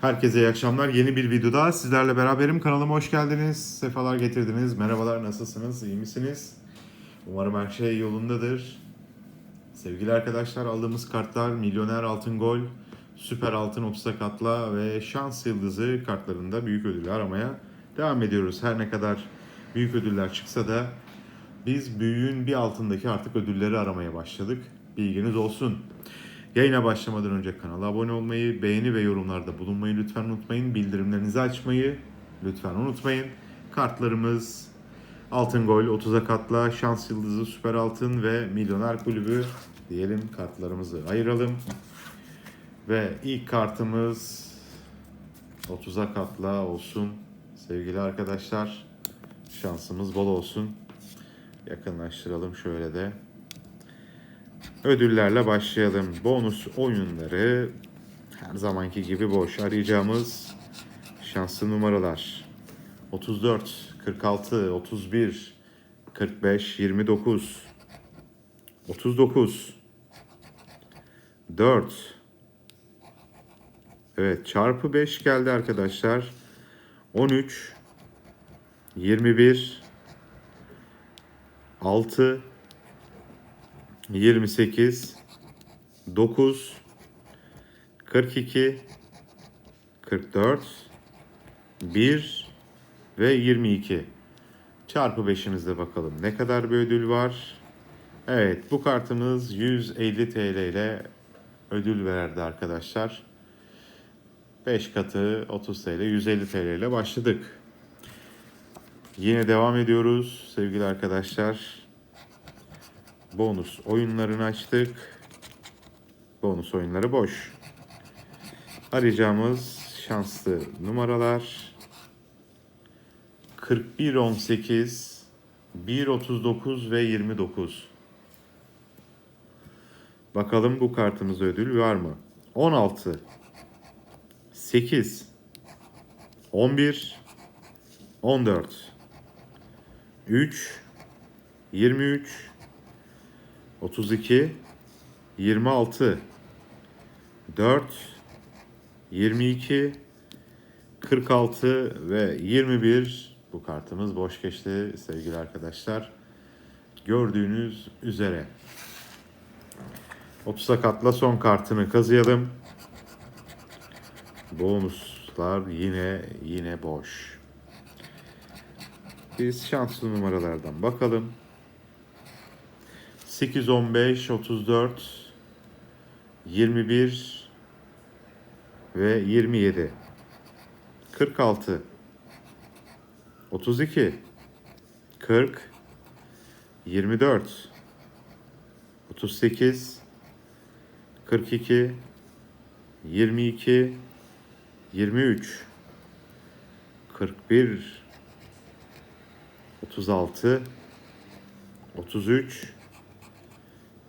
Herkese iyi akşamlar. Yeni bir videoda sizlerle beraberim. Kanalıma hoş geldiniz. Sefalar getirdiniz. Merhabalar, nasılsınız? İyi misiniz? Umarım her şey yolundadır. Sevgili arkadaşlar aldığımız kartlar Milyoner Altın Gol, Süper Altın 30'a katla ve Şans Yıldızı kartlarında büyük ödülü aramaya devam ediyoruz. Her ne kadar büyük ödüller çıksa da biz büyüğün bir altındaki artık ödülleri aramaya başladık. Bilginiz olsun. Yayına başlamadan önce kanala abone olmayı, beğeni ve yorumlarda bulunmayı lütfen unutmayın. Bildirimlerinizi açmayı lütfen unutmayın. Kartlarımız Altın Gol, 30'a katla, Şans Yıldızı, Süper Altın ve Milyoner Kulübü diyelim kartlarımızı ayıralım. Ve ilk kartımız 30'a katla olsun. Sevgili arkadaşlar şansımız bol olsun. Yakınlaştıralım şöyle de. Ödüllerle başlayalım. Bonus oyunları her zamanki gibi boş. Arayacağımız şanslı numaralar. 34, 46, 31, 45, 29, 39, 4. Evet çarpı 5 geldi arkadaşlar. 13, 21, 6, 28 9 42 44 1 ve 22 çarpı 5'imizde bakalım ne kadar bir ödül var. Evet bu kartımız 150 TL ile ödül verdi arkadaşlar. 5 katı 30 TL 150 TL ile başladık. Yine devam ediyoruz sevgili arkadaşlar bonus oyunlarını açtık. Bonus oyunları boş. Arayacağımız şanslı numaralar 41 18 1 39 ve 29. Bakalım bu kartımızda ödül var mı? 16 8 11 14 3 23 32 26 4 22 46 ve 21 bu kartımız boş geçti sevgili arkadaşlar. Gördüğünüz üzere 30'a katla son kartını kazıyalım. Bonuslar yine yine boş. Biz şanslı numaralardan bakalım. 8, 15, 34, 21 ve 27. 46, 32, 40, 24, 38, 42, 22, 23, 41, 36, 33,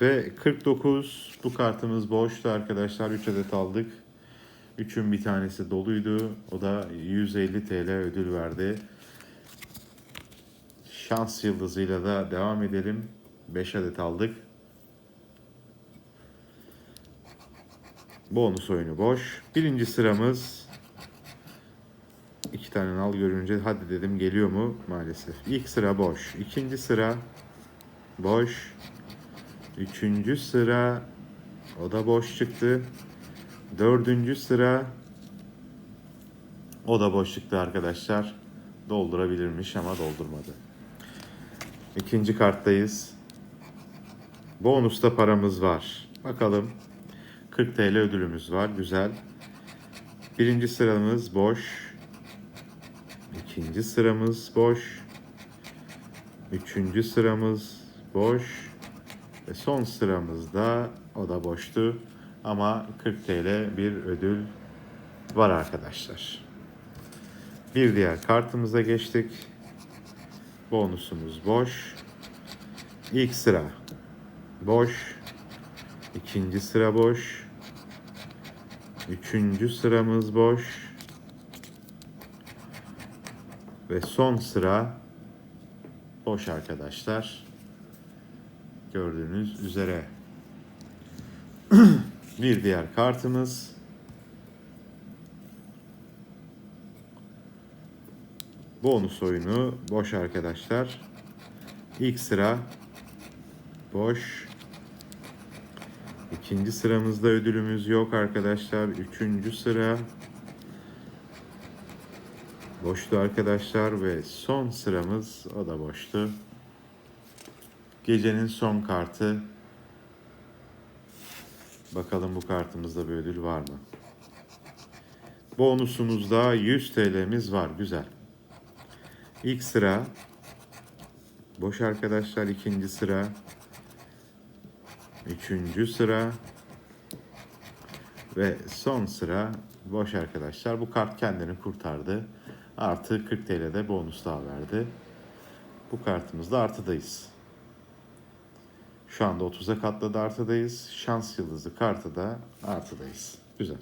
ve 49 bu kartımız boştu arkadaşlar. 3 adet aldık. 3'ün bir tanesi doluydu. O da 150 TL ödül verdi. Şans yıldızıyla da devam edelim. 5 adet aldık. Bonus oyunu boş. Birinci sıramız iki tane nal görünce hadi dedim geliyor mu? Maalesef. İlk sıra boş. İkinci sıra boş. Üçüncü sıra o da boş çıktı. Dördüncü sıra o da boş çıktı arkadaşlar. Doldurabilirmiş ama doldurmadı. İkinci karttayız. Bonusta paramız var. Bakalım. 40 TL ödülümüz var. Güzel. Birinci sıramız boş. İkinci sıramız boş. Üçüncü sıramız boş. Ve son sıramızda o da boştu. Ama 40 TL bir ödül var arkadaşlar. Bir diğer kartımıza geçtik. Bonusumuz boş. İlk sıra boş. İkinci sıra boş. Üçüncü sıramız boş. Ve son sıra boş arkadaşlar gördüğünüz üzere. bir diğer kartımız bonus oyunu boş arkadaşlar. İlk sıra boş. İkinci sıramızda ödülümüz yok arkadaşlar. Üçüncü sıra boştu arkadaşlar ve son sıramız o da boştu. Gecenin son kartı. Bakalım bu kartımızda bir ödül var mı? Bonusumuzda 100 TL'miz var. Güzel. İlk sıra boş arkadaşlar. ikinci sıra üçüncü sıra ve son sıra boş arkadaşlar. Bu kart kendini kurtardı. Artı 40 TL'de bonus daha verdi. Bu kartımızda artıdayız. Şu anda 30'a katladı artıdayız. Şans yıldızı kartı da artıdayız. Güzel.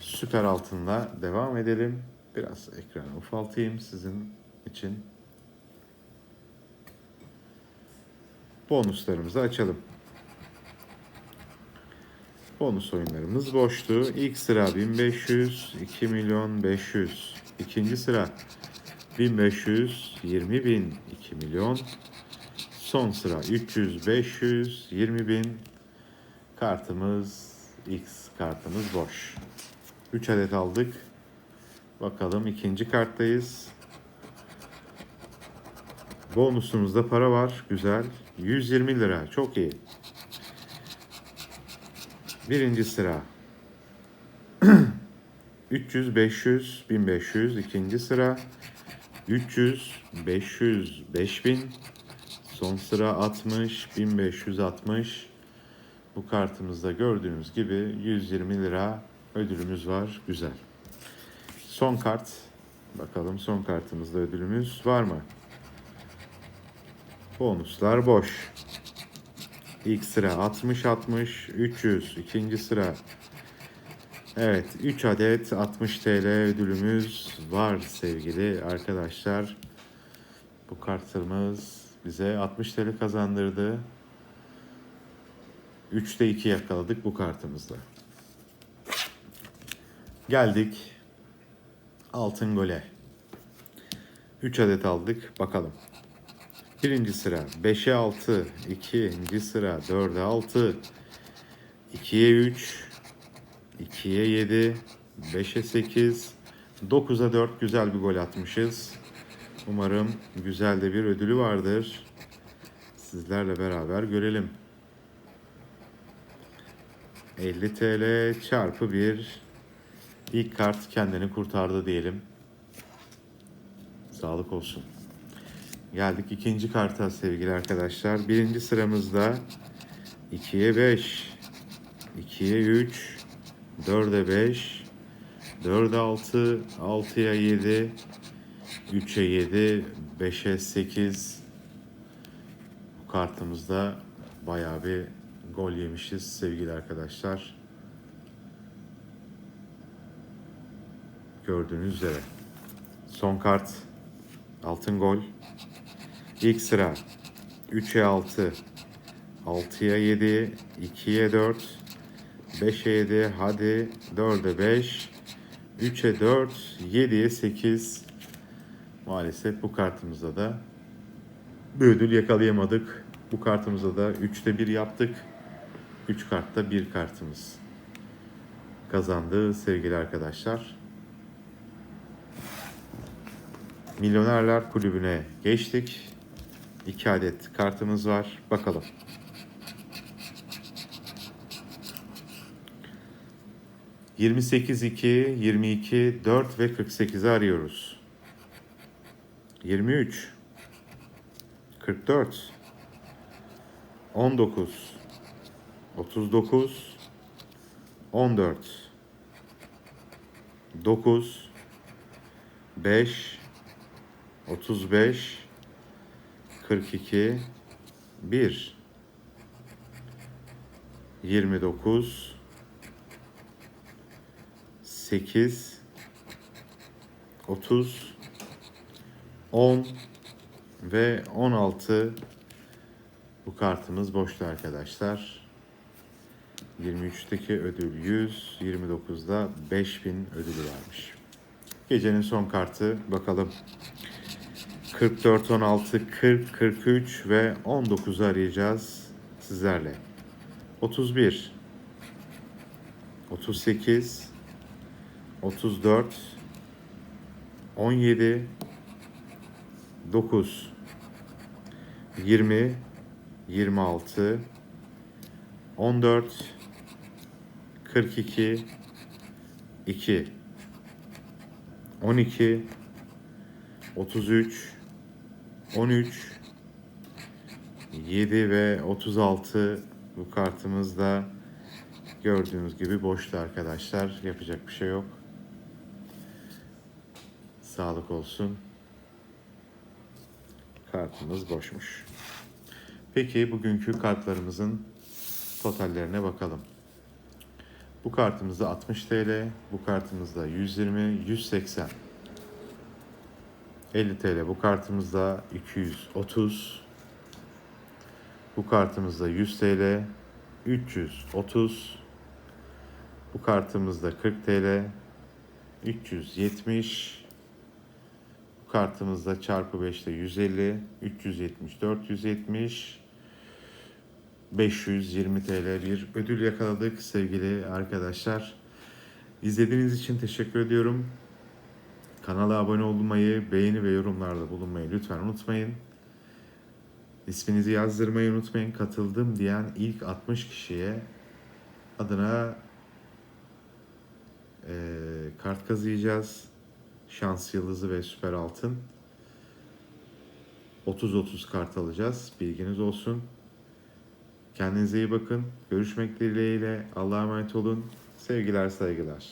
Süper altınla devam edelim. Biraz ekranı ufaltayım sizin için. Bonuslarımızı açalım. Bonus oyunlarımız boştu. İlk sıra 1500, 2 milyon 500. İkinci sıra 1500, 20 bin, 2 milyon. Son sıra 300, 500, 20 bin. Kartımız, X kartımız boş. 3 adet aldık. Bakalım ikinci karttayız. Bonusumuzda para var. Güzel. 120 lira. Çok iyi. Birinci sıra. 300, 500, 1500. ikinci sıra. 300, 500, 5000. Son sıra 60, 1560. Bu kartımızda gördüğünüz gibi 120 lira ödülümüz var. Güzel. Son kart. Bakalım son kartımızda ödülümüz var mı? Bonuslar boş. İlk sıra 60 60 300. İkinci sıra Evet 3 adet 60 TL ödülümüz var sevgili arkadaşlar. Bu kartımız bize 60 TL kazandırdı. 3'te 2 yakaladık bu kartımızda. Geldik altın gole. 3 adet aldık. Bakalım. Birinci sıra 5'e 6, ikinci sıra 4'e 6, 2'ye 3, 2'ye 7, 5'e 8, 9'a 4 güzel bir gol atmışız. Umarım güzel de bir ödülü vardır. Sizlerle beraber görelim. 50 TL çarpı 1 ilk kart kendini kurtardı diyelim. Sağlık olsun. Geldik ikinci karta sevgili arkadaşlar. Birinci sıramızda 2'ye 5, 2'ye 3, 4'e 5, 4'e 6, 6'ya 7, 3'e 7, 5'e 8. Bu kartımızda bayağı bir gol yemişiz sevgili arkadaşlar. Gördüğünüz üzere. Son kart altın gol. İlk sıra 3'e 6, 6'ya 7, 2'ye 4, 5'e 7, hadi 4'e 5, 3'e 4, 7'ye 8. Maalesef bu kartımızda da bir ödül yakalayamadık. Bu kartımızda da 3'te 1 yaptık. 3 kartta 1 kartımız kazandı sevgili arkadaşlar. Milyonerler Kulübü'ne geçtik. 2 adet kartımız var. Bakalım. Yirmi sekiz iki, yirmi iki, dört ve 48'i arıyoruz. Yirmi üç, kırk dört, on dokuz, otuz dokuz, on dört, dokuz, beş, otuz beş, 42 1 29 8 30 10 ve 16 bu kartımız boştu arkadaşlar. 23'teki ödül 100, 29'da 5000 ödülü varmış. Gecenin son kartı bakalım. 44, 16, 40, 43 ve 19'u arayacağız sizlerle. 31, 38, 34, 17, 9, 20, 26, 14, 42, 2, 12, 33, 13, 7 ve 36 bu kartımızda gördüğünüz gibi boştu arkadaşlar. Yapacak bir şey yok. Sağlık olsun. Kartımız boşmuş. Peki bugünkü kartlarımızın totallerine bakalım. Bu kartımızda 60 TL, bu kartımızda 120, 180. 50 TL bu kartımızda 230. Bu kartımızda 100 TL 330. Bu kartımızda 40 TL 370. Kartımızda çarpı 5'te 150, 370, 470. 520 TL bir ödül yakaladık sevgili arkadaşlar. İzlediğiniz için teşekkür ediyorum. Kanala abone olmayı, beğeni ve yorumlarda bulunmayı lütfen unutmayın. İsminizi yazdırmayı unutmayın. Katıldım diyen ilk 60 kişiye adına eee, kart kazıyacağız. Şans yıldızı ve süper altın. 30-30 kart alacağız. Bilginiz olsun. Kendinize iyi bakın. Görüşmek dileğiyle. Allah'a emanet olun. Sevgiler, saygılar.